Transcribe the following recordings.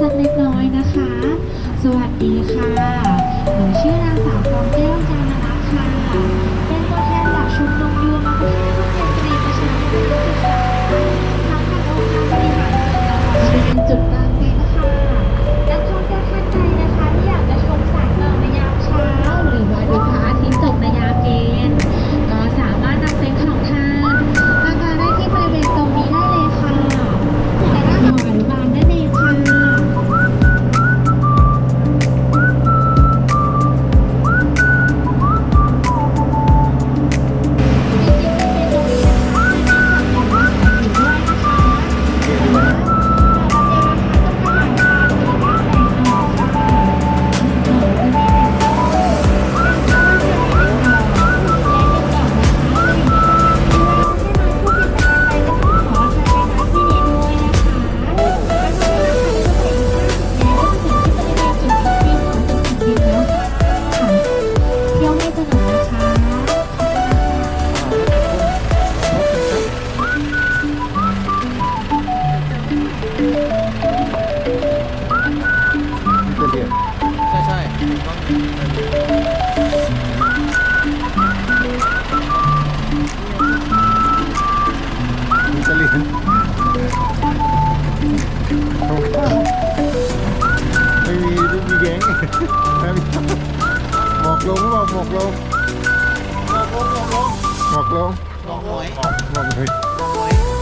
sang ngọt low. ngọt low. ngọt low.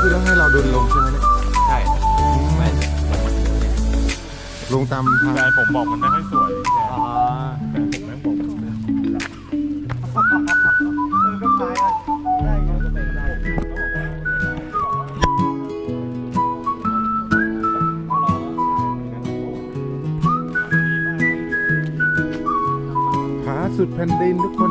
คือต้องให้เราดุนลงใช่ไหมเนี่ยใช่ไม่ลงตามทางแต่ผมบอกมันไม่ค่อยสวยแต่ผมแม่งบอกสุดแผ่นดินทุกคน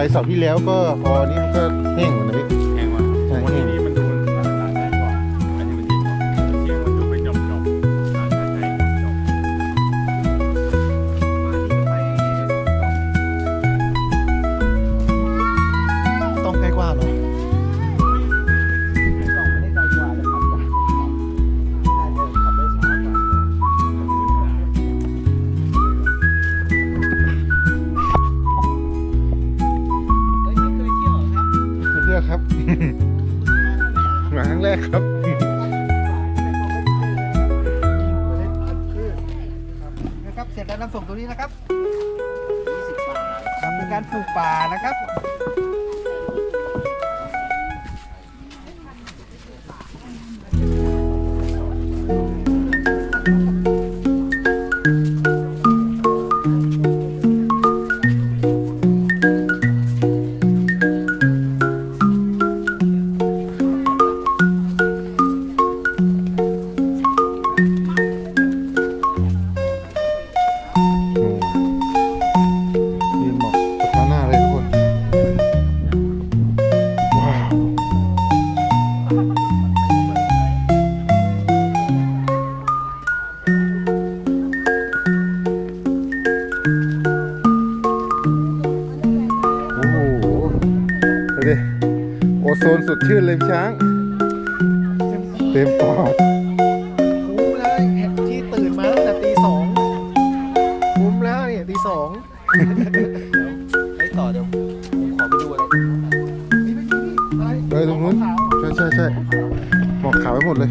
ไปเสาร์ที่แล้วก็พอนี้มันก็แห้งหมดนะพี่แห้งหมดวันนี้นี่ ด้วครับ มาครั้งแรกครับ นะครับ เสร็จแล้วนำส่งตัวนี้นะครับทำในการปลูกป่านะครับ ดชื่นเลยบช้าง เต็มปอดคุ้มแล้วที่ตื่นมาตั้งแต่ตีสองคุ้มแล้วเนี่ยตีสองให้ต่อเดี๋ยวผมขอไปดูอะไรเฮ้ตรงนู้นใช่ใช่ใช่หมอกขาวไปหมดเลย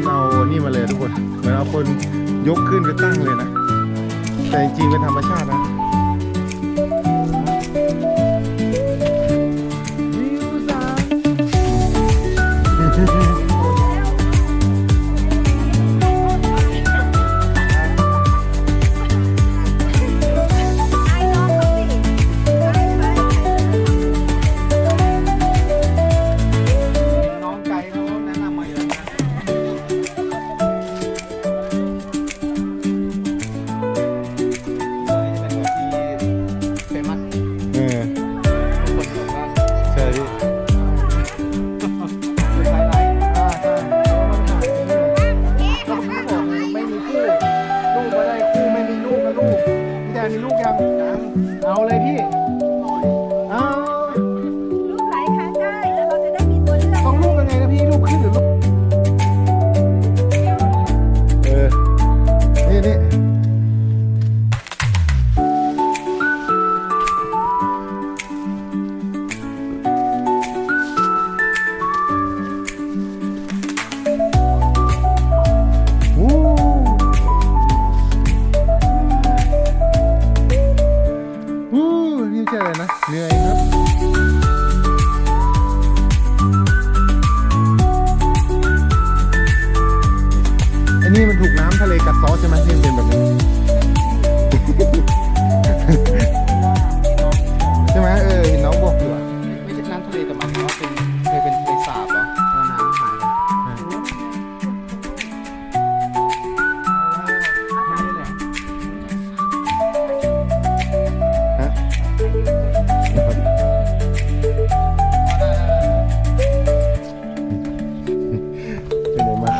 นเอานี่มาเลยทุกคนเหมือนเอาคนยกขึ้นไปตั้งเลยนะ แต่จริงๆเป็นธรรมชาตินะ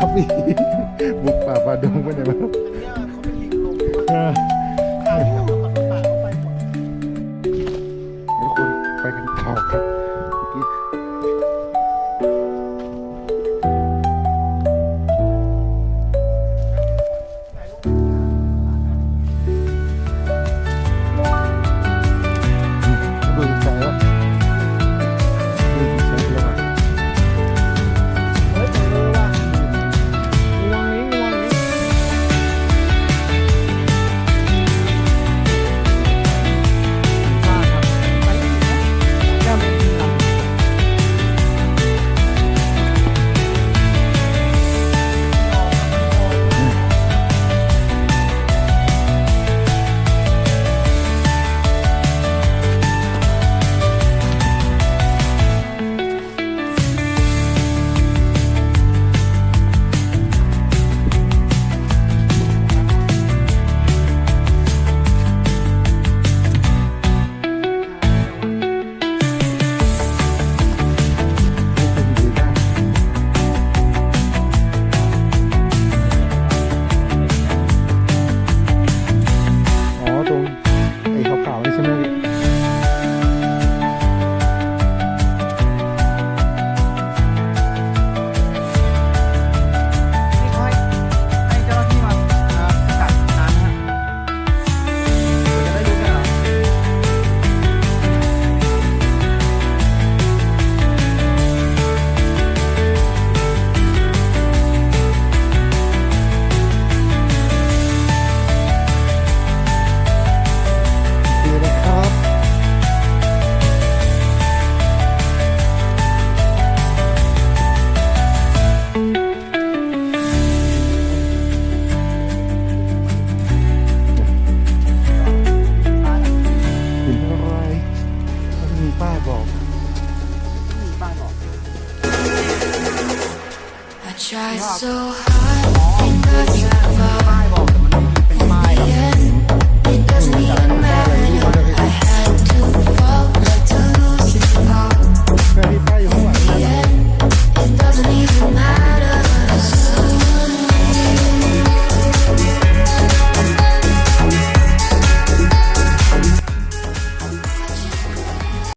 ครับพี่บุกป่าป่าดงไปไหนมา I tried so hard,